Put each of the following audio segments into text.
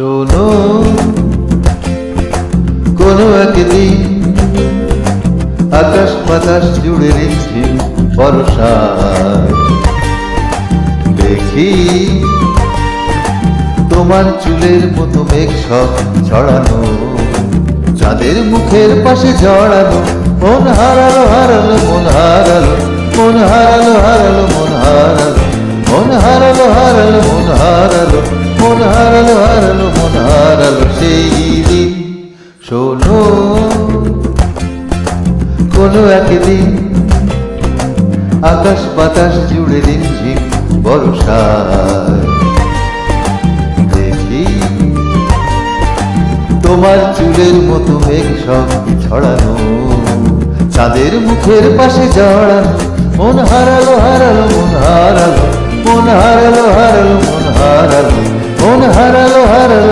শোনো, কোনো একদিন আকাশ বাতাস জুড়ে রেখছি বর্ষা দেখি তোমার চুলের মতো মেঘ সব ছড়ানো, চাঁদের মুখের পাশে জড়ানো, মন হারালো হারালো, মন হারালো মন হারালো হারালো, মন হারালো মন হারালো হারালো, মন হারালো মন হারালো হারালো। কোনো একদিন। আকাশ বাতাস জুড়ে রিমঝিম বর্ষায়। দেখি তোমার চুলের মতো মেঘ সব ছড়ানো। চাঁদের মুখের পাশে জড়ানো। মন হারালো হারালো, মন হারালো। মন হারালো হারালো, মন হারালো। মন হারালো হারালো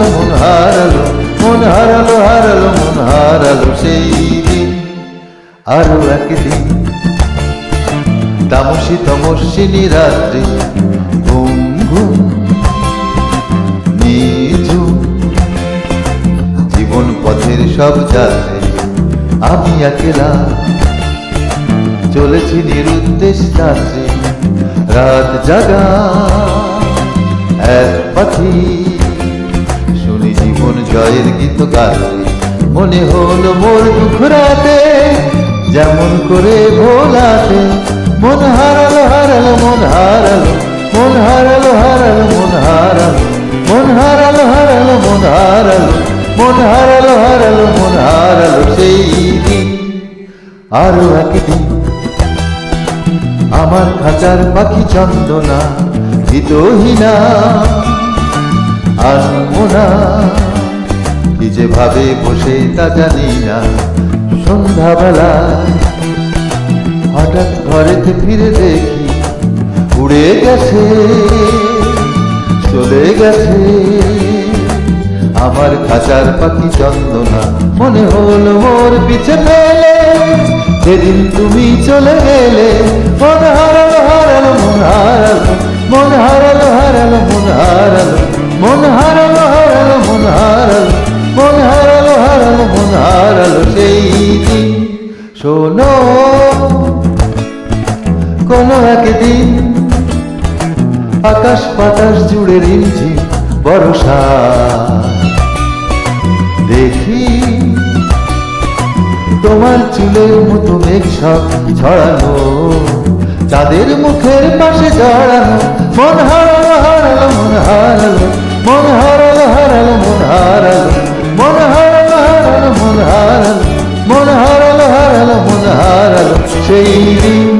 আরও একদিন তামসী তমস্বিনী রাত্রি, ঘুম ঘুম জীবন পথের সব যাত্রী আমি একলা। চলেছি নিরুদ্দেশ যাত্রী, রাত জাগা এক পাখি। শুনি জীবন জয়ের গীত গাতে মনে হলো মোর দুঃখ রাতে। যেমন করে ভোলাতে, মন হারালো হারালো, মন হারালো মন হারালো হারালো, মন হারালো মন হারালো হারালো, মন হারালো মন হারালো হারালো, মন হারালো, সেই দিন আরও একদিন আমার খাঁচার পাখি চন্দনা, হিতহীনা আনব না কি যে ভাবে বসে তা জানি না সন্ধ্যাবেলা হঠাৎ ঘরেতে ফিরে দেখি উড়ে গেছে, চলে গেছে। আমার খাঁচার পাখি চন্দনা, মনে হলো মোর পিছে ফেলে। সেদিন তুমি চলে গেলে, মন হারালো হারালো, মন হারালো মন হারালো। কোনো একদিন আকাশ বাতাস জুড়ে রিমঝিম বর্ষা। দেখি তোমার চুলের মতো মেঘ সব ছড়ানো চাঁদের মুখের পাশে জড়ানো মন হারালো হারালো, মন হারালো মন হারালো হারালো, মন হারালো মন হারালো হারালো, মন হারালো মন হারালো হারালো, মন হারালো, সেই দিন